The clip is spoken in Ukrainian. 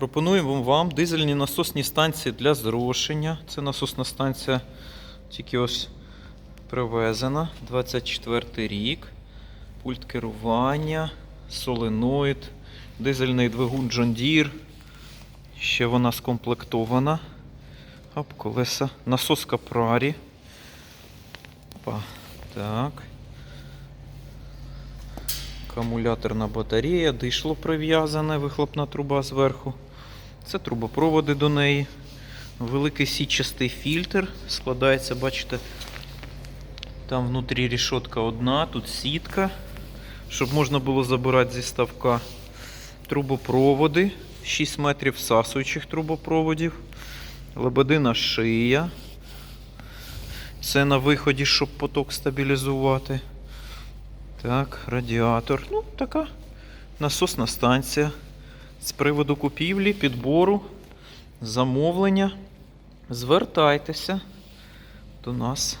Пропонуємо вам дизельні насосні станції для зрошення. Це насосна станція тільки ось привезена. 24 рік. Пульт керування, соленоїд, дизельний двигун John Deere. Ще вона скомплектована. Оп, колеса. Насос Капрарі. Опа. Так. Акумуляторна батарея, дишло прив'язане, вихлопна труба зверху. Це трубопроводи до неї. Великий січастий фільтр. Складається, бачите, там внутрі рішотка одна, тут сітка, щоб можна було забирати зі ставка. Трубопроводи, 6 метрів всасуючих трубопроводів. Лебедина шия. Це на виході, щоб поток стабілізувати. Так, радіатор. Ну, така насосна станція. З приводу купівлі, підбору, замовлення. Звертайтеся до нас.